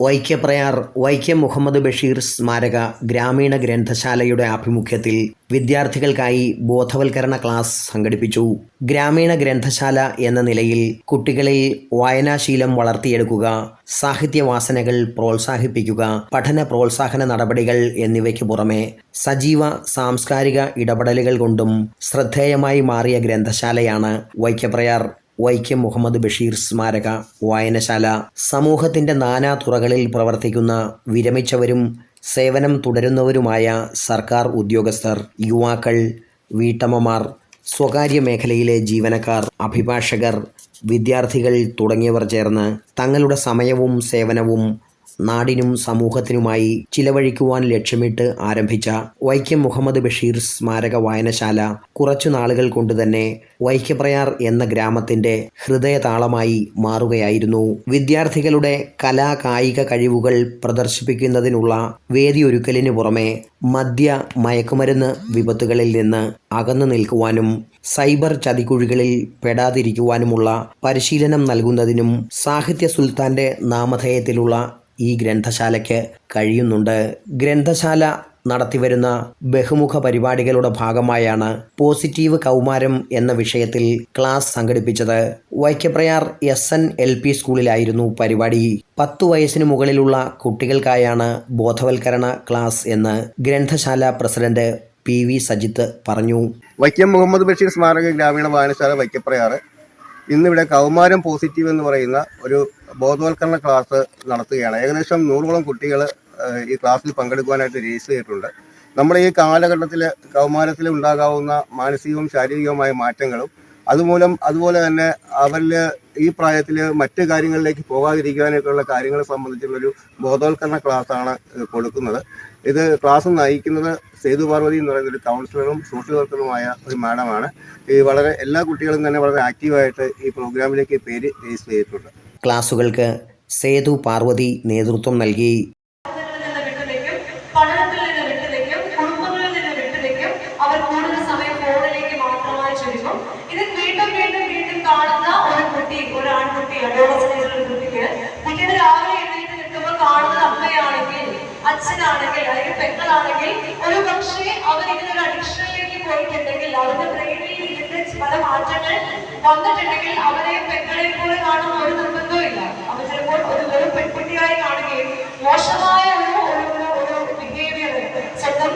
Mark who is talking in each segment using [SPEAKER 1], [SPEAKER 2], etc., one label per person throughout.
[SPEAKER 1] വൈക്കപ്രയാർ വൈക്കം മുഹമ്മദ് ബഷീർ സ്മാരക ഗ്രാമീണ ഗ്രന്ഥശാലയുടെ ആഭിമുഖ്യത്തിൽ വിദ്യാർത്ഥികൾക്കായി ബോധവൽക്കരണ ക്ലാസ് സംഘടിപ്പിച്ചു. ഗ്രാമീണ ഗ്രന്ഥശാല എന്ന നിലയിൽ കുട്ടികളിൽ വായനാശീലം വളർത്തിയെടുക്കുക സാഹിത്യവാസനകൾ പ്രോത്സാഹിപ്പിക്കുക പഠന പ്രോത്സാഹന നടപടികൾ എന്നിവയ്ക്ക് പുറമെ സജീവ സാംസ്കാരിക ഇടപെടലുകൾ കൊണ്ടും ശ്രദ്ധേയമായി മാറിയ ഗ്രന്ഥശാലയാണ് വൈക്കപ്രയാർ വൈക്കം മുഹമ്മദ് ബഷീർ സ്മാരക വായനശാല സമൂഹത്തിന്റെ നാനാ തുറകളിൽ പ്രവർത്തിക്കുന്ന വിരമിച്ചവരും സേവനം തുടരുന്നവരുമായ സർക്കാർ ഉദ്യോഗസ്ഥർ യുവാക്കൾ വീട്ടമ്മമാർ സ്വകാര്യ മേഖലയിലെ ജീവനക്കാർ അഭിഭാഷകർ വിദ്യാർത്ഥികൾ തുടങ്ങിയവർ ചേർന്ന് തങ്ങളുടെ സമയവും സേവനവും നാടിനും സമൂഹത്തിനുമായി ചിലവഴിക്കുവാൻ ലക്ഷ്യമിട്ട് ആരംഭിച്ച വൈക്കം മുഹമ്മദ് ബഷീർ സ്മാരക വായനശാല കുറച്ചു നാളുകൾ കൊണ്ട് തന്നെ വൈക്കപ്രയാർ എന്ന ഗ്രാമത്തിന്റെ ഹൃദയതാളമായി മാറുകയായിരുന്നു. വിദ്യാർത്ഥികളുടെ കലാ കായിക കഴിവുകൾ പ്രദർശിപ്പിക്കുന്നതിനുള്ള വേദിയൊരുക്കലിന് പുറമെ മദ്യ മയക്കുമരുന്ന് വിപത്തുകളിൽ നിന്ന് അകന്നു നിൽക്കുവാനും സൈബർ ചതിക്കുഴികളിൽ പെടാതിരിക്കുവാനുമുള്ള പരിശീലനം നൽകുന്നതിനും സാഹിത്യ സുൽത്താന്റെ നാമധേയത്തിലുള്ള ഈ ഗ്രന്ഥശാലയ്ക്ക് കഴിയുന്നുണ്ട്. ഗ്രന്ഥശാല നടത്തിവരുന്ന ബഹുമുഖ പരിപാടികളുടെ ഭാഗമായാണ് പോസിറ്റീവ് കൗമാരം എന്ന വിഷയത്തിൽ ക്ലാസ് സംഘടിപ്പിച്ചത്. Vaikkaprayar S N L P സ്കൂളിലായിരുന്നു പരിപാടി. പത്തു വയസ്സിന് മുകളിലുള്ള കുട്ടികൾക്കായാണ് ബോധവൽക്കരണ ക്ലാസ് എന്ന് ഗ്രന്ഥശാല പ്രസിഡന്റ് പി വി സജിത്ത് പറഞ്ഞു.
[SPEAKER 2] വൈക്കം മുഹമ്മദ് ബഷീർ സ്മാരക ഗ്രാമീണ വായനശാല വൈക്കപ്രയാറ് ഇന്നിവിടെ കൗമാരം പോസിറ്റീവ് എന്ന് പറയുന്ന ഒരു ബോധവൽക്കരണ ക്ലാസ് നടത്തുകയാണ്. ഏകദേശം നൂറോളം കുട്ടികൾ ഈ ക്ലാസ്സിൽ പങ്കെടുക്കുവാനായിട്ട് രജിസ്റ്റർ ചെയ്തിട്ടുണ്ട്. നമ്മുടെ ഈ കാലഘട്ടത്തിൽ കൗമാരത്തിൽ ഉണ്ടാകാവുന്ന മാനസികവും ശാരീരികവുമായ മാറ്റങ്ങളും അതുമൂലം അതുപോലെ തന്നെ അവരിൽ ഈ പ്രായത്തിൽ മറ്റു കാര്യങ്ങളിലേക്ക് പോകാതിരിക്കാനൊക്കെയുള്ള കാര്യങ്ങളെ സംബന്ധിച്ചുള്ളൊരു ബോധവൽക്കരണ ക്ലാസ്സാണ് കൊടുക്കുന്നത്. ഇത് ക്ലാസ് നയിക്കുന്നത് സേതു പാർവതി എന്ന് പറയുന്ന ഒരു കൗൺസിലറും സോഷ്യൽ വർക്കറുമായ ഒരു മാഡമാണ്. ഈ വളരെ എല്ലാ കുട്ടികളും തന്നെ വളരെ ആക്റ്റീവായിട്ട് ഈ പ്രോഗ്രാമിലേക്ക് പേര് രജിസ്റ്റർ ചെയ്തിട്ടുണ്ട്.
[SPEAKER 1] ക്ലാസുകൾക്ക് സേതു പാർവതി നേതൃത്വം നൽകി.
[SPEAKER 3] നിന്ന് വിട്ടുനിൽക്കും പഠനത്തിൽ നിന്ന് വിട്ടുനിൽക്കും കുടുംബങ്ങളിൽ നിന്ന് വിട്ടുനിൽക്കും അവർ കൂടുതൽ സമയം ഫോണിലേക്ക് മാത്രമായി ചുരുങ്ങും ഇത് വീണ്ടും വീണ്ടും വീണ്ടും കാണുന്ന ഒരു കുട്ടി ഒരു ആൺകുട്ടി അഡോളസൻസിലുള്ള ഒരു കുട്ടിക്ക് കുട്ടിയുടെ രാവിലെ എഴുന്നേറ്റ് നിൽക്കുമ്പോൾ കാണുന്നത് അമ്മയാണെങ്കിൽ അച്ഛനാണെങ്കിൽ അല്ലെങ്കിൽ പെങ്ങളാണെങ്കിൽ ഒരു പക്ഷേ അവർ ഒരു അഡിക്ഷനിലേക്ക് പോയിട്ടുണ്ടെങ്കിൽ അവരുടെ ബ്രെയിനിൽ ഇതിന്റെ പല മാറ്റങ്ങൾ വന്നിട്ടുണ്ടെങ്കിൽ അവരെ പെങ്ങളെ പോലെ കാണുന്ന ഒരു നിർബന്ധവും ഇല്ല. അവർ ചിലപ്പോൾ ഒരു വെറും പെൺകുട്ടിയായി കാണുകയും മോശമായ ഒരു ഒരു ബിഹേവിയർ സ്വന്തം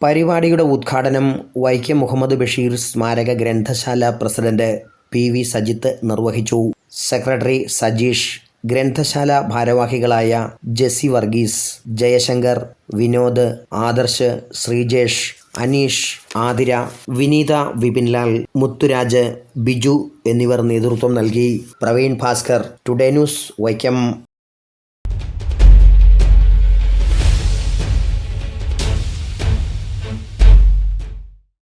[SPEAKER 1] പരിപാടിയുടെ ഉദ്ഘാടനം വൈക്കം മുഹമ്മദ് ബഷീർ സ്മാരക ഗ്രന്ഥശാല പ്രസിഡന്റ് പി വി സജിത്ത് നിർവഹിച്ചു. സെക്രട്ടറി സജീഷ് ഗ്രന്ഥശാല ഭാരവാഹികളായ ജെസി വർഗീസ് ജയശങ്കർ വിനോദ് ആദർശ് ശ്രീജേഷ് അനീഷ് ആതിര വിനീത വിപിൻലാൽ മുത്തുരാജ് ബിജു എന്നിവർ നേതൃത്വം നൽകി. Praveen Bhaskar today news Vaikom.